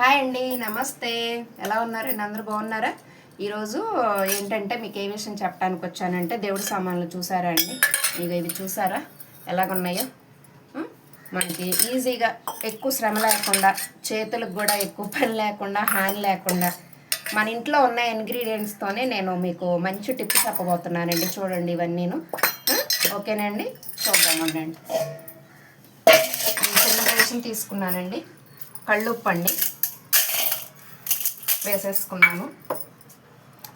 Hi అండి నమస్తే. ఎలా ఉన్నారండి? అందరూ బాగున్నారా? ఈరోజు ఏంటంటే మీకు ఏ విషయం చెప్పడానికి వచ్చానంటే దేవుడి సామాన్లు చూసారా అండి? ఇక ఇవి చూసారా? ఎలాగున్నాయో? మనకి ఈజీగా ఎక్కువ శ్రమ లేకుండా చేతులకు కూడా ఎక్కువ పని లేకుండా హాని లేకుండా మన ఇంట్లో ఉన్న ఇంగ్రీడియంట్స్తోనే నేను మీకు మంచి టిప్ చెప్పబోతున్నానండి. చూడండి ఇవన్నీను. నేను ఓకేనండి? చూద్దాం ఉండండి. చిన్న రేషన్ తీసుకున్నానండి. కళ్ళుప్పు అండి వేసేసుకున్నాను.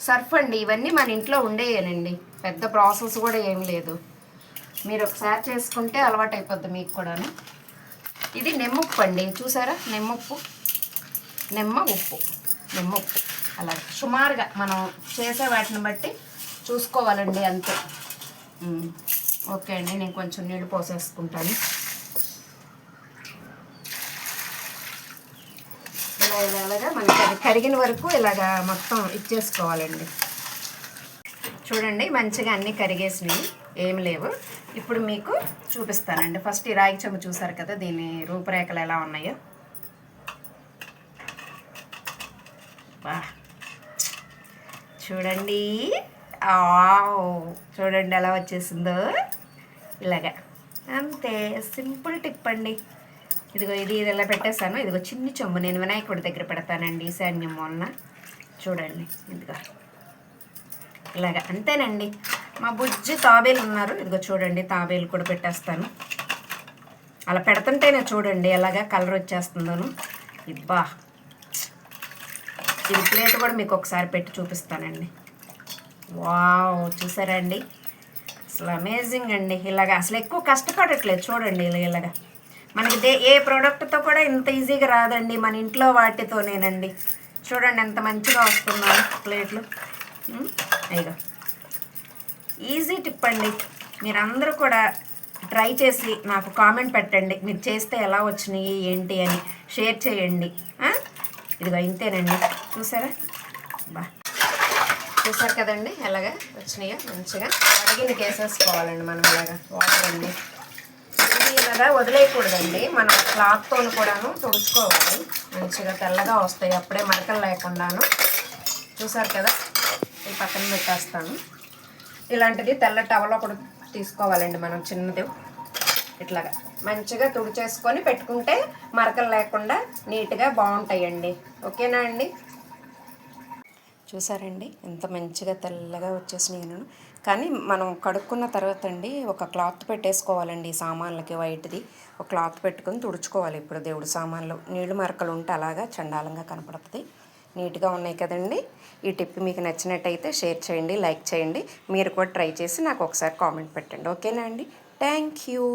సర్ఫ్ అండి ఇవన్నీ మన ఇంట్లో ఉండేయనండి. పెద్ద ప్రాసెస్ కూడా ఏం లేదు. మీరు ఒకసారి చేసుకుంటే అలవాటు అయిపోద్ది మీకు కూడాను. ఇది నెమ్ముప్పు అండి చూసారా? నెమ్ముప్పు. నిమ్మ ఉప్పు. నిమ్మప్పు. అలా సుమారుగా మనం చేసే వాటిని బట్టి చూసుకోవాలండి అంతే. ఓకే అండి నేను కొంచెం నీళ్ళు పోసేసుకుంటాను ఇలా ఇలా ఇలాగా మనకి అది కరిగిన వరకు ఇలాగా మొత్తం ఇచ్చేసుకోవాలండి. చూడండి మంచిగా అన్నీ కరిగేసినాయి ఏం లేవు. ఇప్పుడు మీకు చూపిస్తానండి. ఫస్ట్ ఈ రాగి చెంబు చూసారు కదా దీని రూపురేఖలు ఎలా ఉన్నాయో. బా. చూడండి. చూడండి ఎలా వచ్చేసిందో. ఇలాగా. అంతే. సింపుల్ టిప్ అండి ఇదిగో ఇది ఇది ఇలా పెట్టేశాను? ఇదిగో చిన్ని చెంబు. నేను వినాయకుడి దగ్గర పెడతానండి ఈశాన్యం వలన చూడండి. ఇదిగో. ఇలాగ. అంతేనండి. మా బుజ్జి తాబేలు ఉన్నారు. ఇదిగో చూడండి తాబేలు కూడా పెట్టేస్తాను. అలా పెడుతుంటేనే చూడండి ఎలాగా కలర్ వచ్చేస్తుందోను. ఇబ్బా. ఇది ప్లేట్ కూడా మీకు ఒకసారి పెట్టి చూపిస్తానండి. వావ్ చూసారా అండి? అసలు అమేజింగ్ అండి. ఇలాగ. అసలు ఎక్కువ కష్టపడట్లేదు. చూడండి ఇలా ఇలాగా. మనకి దే ఏ ప్రోడక్ట్తో కూడా ఇంత ఈజీగా రాదండి. మన ఇంట్లో వాటితోనేనండి. చూడండి ఎంత మంచిగా వస్తున్నాయి ప్లేట్లు. ఉమ్, ఈజీ టిప్ అండి. మీరందరూ కూడా ట్రై చేసి నాకు కామెంట్ పెట్టండి. మీరు చేస్తే ఎలా వచ్చినాయి ఏంటి అని షేర్ చేయండి. ఇదిగో ఇంతేనండి. చూసారా? బా. చూసారు కదండి ఎలాగా వచ్చినాయో? మంచిగా. అడిగిన కేసేసుకోవాలండి మనం ఇలాగా. వాటర్ అండి. ఇది ఇలాగా వదిలేయకూడదండి. మనం క్లాత్తో కూడాను తుడుచుకోవాలి మంచిగా తెల్లగా వస్తాయి. అప్పుడే మరకలు లేకుండాను. చూసారు కదా? ఈ పక్కన పెట్టేస్తాను. ఇలాంటిది తెల్ల టవలో కూడా తీసుకోవాలండి మనం చిన్నది. ఇట్లాగా మంచిగా తుడిచేసుకొని పెట్టుకుంటే మరకలు లేకుండా నీట్గా బాగుంటాయండి. ఓకేనా అండి? చూసారండి? ఎంత మంచిగా తెల్లగా వచ్చేసినాయి. నేను కానీ మనం కడుక్కున్న తర్వాత అండి ఒక క్లాత్ పెట్టేసుకోవాలండి సామాన్లకి వైట్ది. ఒక క్లాత్ పెట్టుకొని తుడుచుకోవాలి ఇప్పుడు దేవుడు సామాన్లు. నీళ్ళు మరకలు ఉంటే అలాగా చండాలంగా కనపడుతుంది. నీట్గా ఉన్నాయి కదండి. ఈ టిప్ మీకు నచ్చినట్టయితే షేర్ చేయండి లైక్ చేయండి. మీరు కూడా ట్రై చేసి నాకు ఒకసారి కామెంట్ పెట్టండి. ఓకేనా అండి? Thank you.